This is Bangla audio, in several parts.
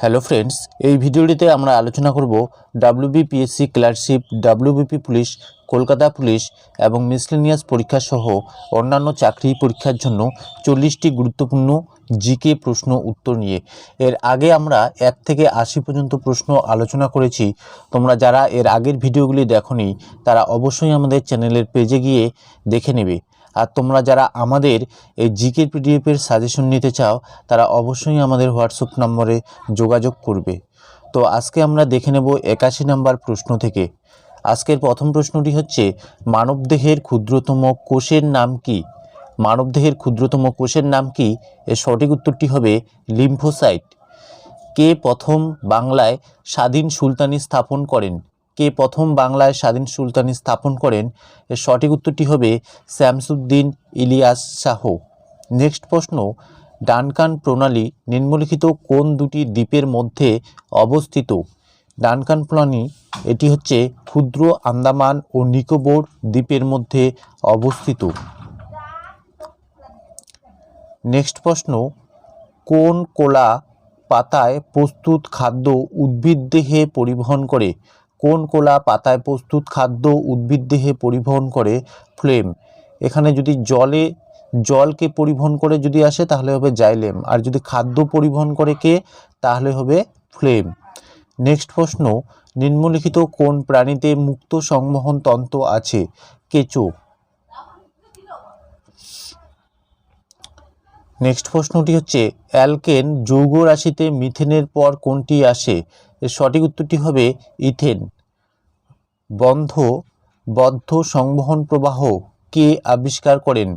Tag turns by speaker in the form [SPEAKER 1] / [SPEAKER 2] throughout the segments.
[SPEAKER 1] হ্যালো ফ্রেন্ডস এই ভিডিওটিতে আমরা আলোচনা করব WBPSC clerkship WBP police Kolkata police এবং মিসলেনিয়াস পরীক্ষা সহ অন্যান্য চাকরি পরীক্ষার জন্য চল্লিশটি গুরুত্বপূর্ণ জিকে প্রশ্ন উত্তর নিয়ে। এর আগে আমরা এক থেকে আশি পর্যন্ত প্রশ্ন আলোচনা করেছি। তোমরা যারা এর আগের ভিডিওগুলি দেখোনি, তারা অবশ্যই আমাদের চ্যানেলের পেজে গিয়ে দেখে নেবে। আর তোমরা যারা আমাদের এই জিকে পিডিএফের সাজেশন নিতে চাও, তারা অবশ্যই আমাদের হোয়াটসঅ্যাপ নম্বরে যোগাযোগ করবে। তো আজকে আমরা দেখে নেব একাশি নম্বর প্রশ্ন থেকে। আজকের প্রথম প্রশ্নটি হচ্ছে মানবদেহের ক্ষুদ্রতম কোষের নাম কি? মানবদেহের ক্ষুদ্রতম কোষের নাম কি? এর সঠিক উত্তরটি হবে লিম্ফোসাইট। কে প্রথম বাংলায় স্বাধীন সুলতানি স্থাপন করেন? কে প্রথম বাংলায় স্বাধীন সুলতানি স্থাপন করেন। এর সঠিক উত্তরটি হবে শ্যামসুদ্দিন ইলিয়াস শাহ। নেক্সট প্রশ্ন, ডানকান প্রণালী নিম্নলিখিত কোন দুটি দ্বীপের মধ্যে অবস্থিত? ডানকান প্রণালী, এটি হচ্ছে ক্ষুদ্র আন্দামান ও নিকোবর দ্বীপের মধ্যে অবস্থিত। নেক্সট প্রশ্ন, কোন কোলা পাতায় প্রস্তুত খাদ্য উদ্ভিদ দেহে পরিবহন করে? কোন কোলা পাতায় প্রস্তুত খাদ্য উদ্ভিদ দেহে পরিবহন করে? ফ্লেম। এখানে যদি জলে, জলকে পরিবহন করে যদি আসে, তাহলে হবে জাইলেম। আর যদি খাদ্য পরিবহন করে কে, তাহলে হবে ফ্লেম। নেক্সট প্রশ্ন, নিম্নলিখিত কোন প্রাণীতে মুক্ত সংবহন তন্ত্র আছে? কেঁচো। নেক্সট প্রশ্নটি হচ্ছে, অ্যালকেন যৌগ রাশিতে মিথেনের পর কোনটি আসে? এর সঠিক উত্তরটি হবে ইথেন। বন্ধ, বদ্ধ সংবহন প্রবাহ কে আবিষ্কার করেন?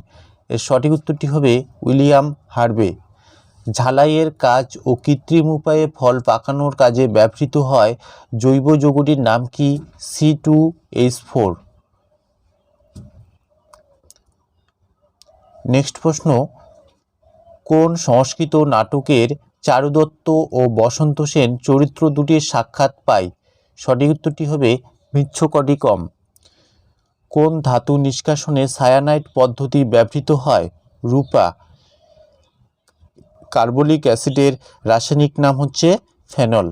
[SPEAKER 1] এর সঠিক উত্তরটি হবে উইলিয়াম হার্বে ঝালাইয়ের কাজ ও কৃত্রিম উপায়ে ফল পাকানোর কাজে ব্যবহৃত হয়, জৈব যৌগটির নাম কি? C two H four. Next প্রশ্ন কোন সংস্কৃত নাটকের চারুদত্ত ও বসন্ত সেন চরিত্র দুটির সাক্ষাৎ পায় সঠিক উত্তরটি হবে মিচ্ছকটিকম কোন ধাতু নিষ্কাশনে সায়ানাইট পদ্ধতি ব্যবহৃত হয়? রূপা। কার্বলিক অ্যাসিডের রাসায়নিক নাম হচ্ছে ফেনল।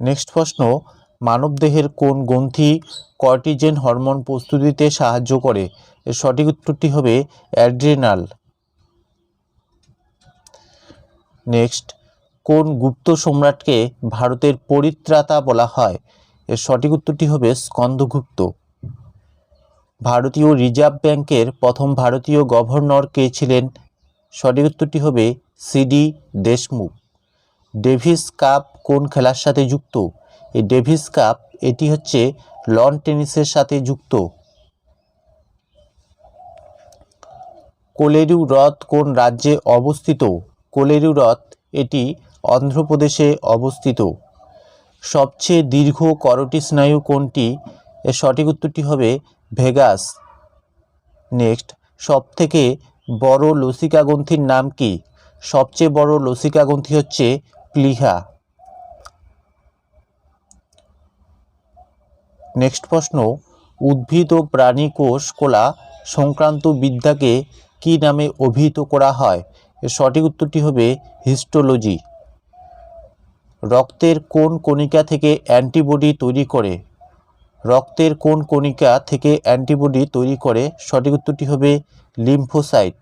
[SPEAKER 1] নেক্সট প্রশ্ন, মানবদেহের কোন গ্রন্থি কর্টিজেন হরমোন প্রস্তুতিতে সাহায্য করে? এর সঠিক উত্তরটি হবে অ্যাড্রিনাল। নেক্সট, কোন গুপ্ত সম্রাটকে ভারতের পরিত্রাতা বলা হয়? এর সঠিক উত্তরটি হবে স্কন্দগুপ্ত। ভারতীয় রিজার্ভ ব্যাংকের প্রথম ভারতীয় গভর্নর কে ছিলেন? সঠিক উত্তরটি হবে সিডি দেশমুখ। ডেভিস কাপ কোন খেলার সাথে যুক্ত? এই ডেভিস কাপ, এটি হচ্ছে লন টেনিসের সাথে যুক্ত। কোলেরু হ্রদ কোন রাজ্যে অবস্থিত? কোলেরু হ্রদ এটি অন্ধ্রপ্রদেশে অবস্থিত। সবচেয়ে দীর্ঘ করটি স্নায়ু কোনটি? এর সঠিক উত্তরটি হবে ভেগাস। নেক্সট, সবথেকে বড় লসিকা গ্রন্থির নাম কি? সবচেয়ে বড় লসিকা গ্রন্থি হচ্ছে প্লিহা। নেক্সট প্রশ্ন, উদ্ভিদ ও প্রাণী কোষ কোলা সংক্রান্ত বিদ্যাকে কি নামে অভিহিত করা হয়? এর সঠিক উত্তরটি হবে হিস্টোলজি। রক্তের কোন কণিকা থেকে অ্যান্টিবডি তৈরি করে? রক্তের কোন কণিকা থেকে অ্যান্টিবডি তৈরি করে? সঠিক উত্তরটি হবে লিম্ফোসাইট।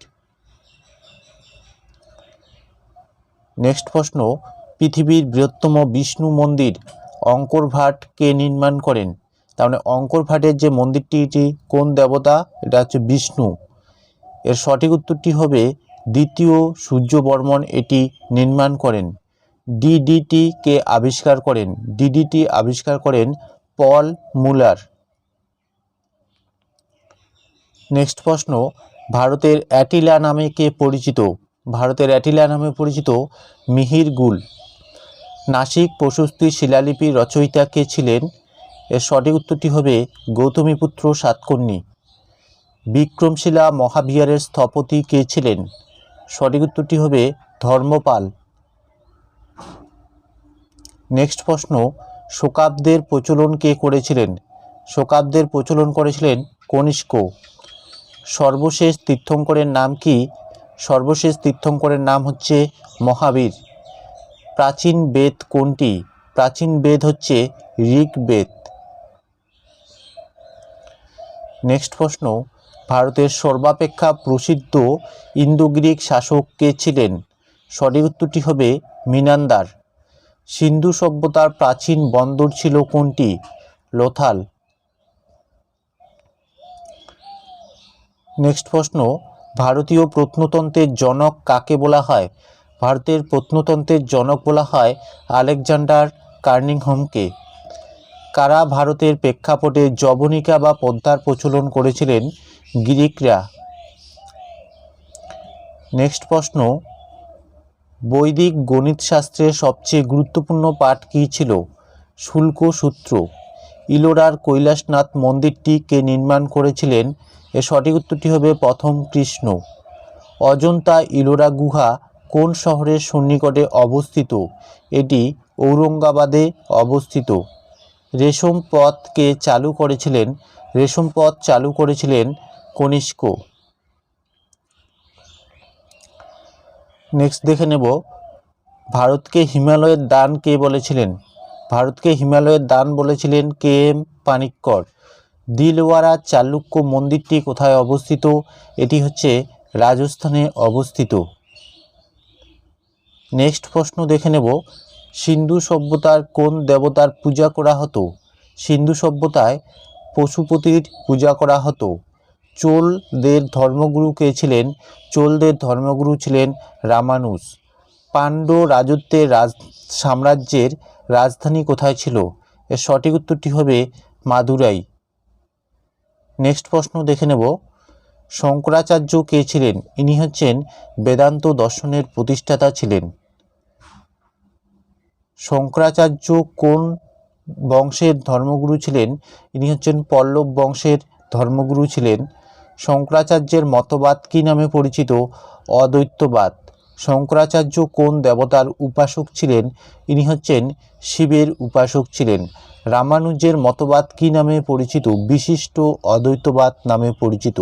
[SPEAKER 1] নেক্সট প্রশ্ন, পৃথিবীর বৃহত্তম বিষ্ণু মন্দির অঙ্কর ভাট কে নির্মাণ করেন? তার মানে অঙ্কর ভাটের যে মন্দিরটি কোন দেবতা? এটা হচ্ছে বিষ্ণু। এর সঠিক উত্তরটি হবে দ্বিতীয় সূর্য বর্মন এটি নির্মাণ করেন। ডিডিটি কে আবিষ্কার করেন। ডিডিটি আবিষ্কার করেন পল মুলার। নেক্সট প্রশ্ন, ভারতের অ্যাটিলা নামে কে পরিচিত? ভারতের অ্যাটিলা নামে পরিচিত মিহির গুল। নাসিক প্রশস্তি শিলালিপির রচয়িতা কে ছিলেন? এর সঠিক উত্তরটি হবে গৌতমীপুত্র সাতকর্ণী বিক্রমশিলা মহাবিহারের স্থপতি কে ছিলেন? সঠিক উত্তরটি হবে ধর্মপাল। নেক্সট প্রশ্ন, শোকাব্দের প্রচলন কে করেছিলেন? শোকাব্দের প্রচলন করেছিলেন কনিষ্ক। সর্বশেষ তীর্থঙ্করের নাম কি? সর্বশেষ তীর্থঙ্করের নাম হচ্ছে মহাবীর। প্রাচীন বেদ কোনটি? প্রাচীন বেদ হচ্ছে ঋগ্বেদ। নেক্সট প্রশ্ন ভারতের সর্বাপেক্ষা প্রসিদ্ধ ইন্দো গ্রিক শাসক কে ছিলেন। সঠিক উত্তরটি হবে মিনান্দার। সিন্ধু সভ্যতার প্রাচীন বন্দর ছিল কোনটি? লোথাল। নেক্সট প্রশ্ন, ভারতীয় প্রত্নতন্ত্রের জনক কাকে বলা হয়? ভারতের প্রত্নতন্ত্রের জনক বলা হয় আলেকজান্ডার কার্নিংহমকে। কারা ভারতের প্রেক্ষাপটে জবনিকা বা পদ্মার প্রচলন করেছিলেন? গ্রিকরা। নেক্সট প্রশ্ন, বৈদিক গণিতশাস্ত্রের সবচেয়ে গুরুত্বপূর্ণ পাঠ কী ছিল? শুল্ক সূত্র। ইলোরার কৈলাসনাথ মন্দিরটি কে নির্মাণ করেছিলেন? এর সঠিক উত্তরটি হবে প্রথম কৃষ্ণ। অজন্তা ইলোরা গুহা কোন শহরের সন্নিকটে অবস্থিত? এটি ঔরঙ্গাবাদে অবস্থিত। রেশম পথকে চালু করেছিলেন। রেশম পথ চালু করেছিলেন কনিষ্ক। নেক্সট দেখে নেব, ভারতকে হিমালয়ের দান কে বলেছিলেন? ভারতকে হিমালয়ের দান বলেছিলেন কে এম পানিক্কর। দিলওয়ারা চালুক্য মন্দিরটি কোথায় অবস্থিত? এটি হচ্ছে রাজস্থানে অবস্থিত। নেক্সট প্রশ্ন দেখে নেব, সিন্ধু সভ্যতার কোন দেবতার পূজা করা হতো? সিন্ধু সভ্যতায় পশুপতির পূজা করা হতো। চোলদের ধর্মগুরু কে ছিলেন? চোলদের ধর্মগুরু ছিলেন রামানুজ। পাণ্ড রাজত্বের রাজ, সাম্রাজ্যের রাজধানী কোথায় ছিল? এর সঠিক উত্তরটি হবে মাদুরাই। নেক্সট প্রশ্ন দেখে নেব। শঙ্করাচার্য কে ছিলেন? ইনি হচ্ছেন বেদান্ত দর্শনের প্রতিষ্ঠাতা ছিলেন। শঙ্করাচার্য কোন বংশের ধর্মগুরু ছিলেন? ইনি হচ্ছেন পল্লব বংশের ধর্মগুরু ছিলেন। শঙ্করাচার্যের মতবাদ কী নামে পরিচিত? অদ্বৈতবাদ। শঙ্করাচার্য কোন দেবতার উপাসক ছিলেন? ইনি হচ্ছেন শিবের উপাসক ছিলেন। রামানুজের মতবাদ কী নামে পরিচিত? বিশিষ্ট অদ্বৈতবাদ নামে পরিচিত।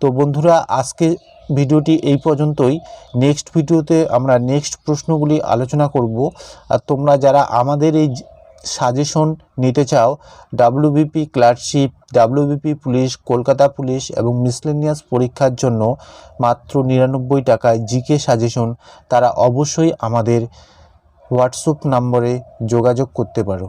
[SPEAKER 1] তো বন্ধুরা, আজকে ভিডিওটি এই পর্যন্তই। নেক্সট ভিডিওতে আমরা নেক্সট প্রশ্নগুলি আলোচনা করব। আর তোমরা যারা আমাদের এই সাজেশন নিতে চাও WBP clerkship WBP police, Kolkata police এবং মিসলেনিয়াস পরীক্ষার জন্য মাত্র নিরানব্বই টাকায় জিকে সাজেশন, তারা অবশ্যই আমাদের হোয়াটসঅ্যাপ নম্বরে যোগাযোগ করতে পারো।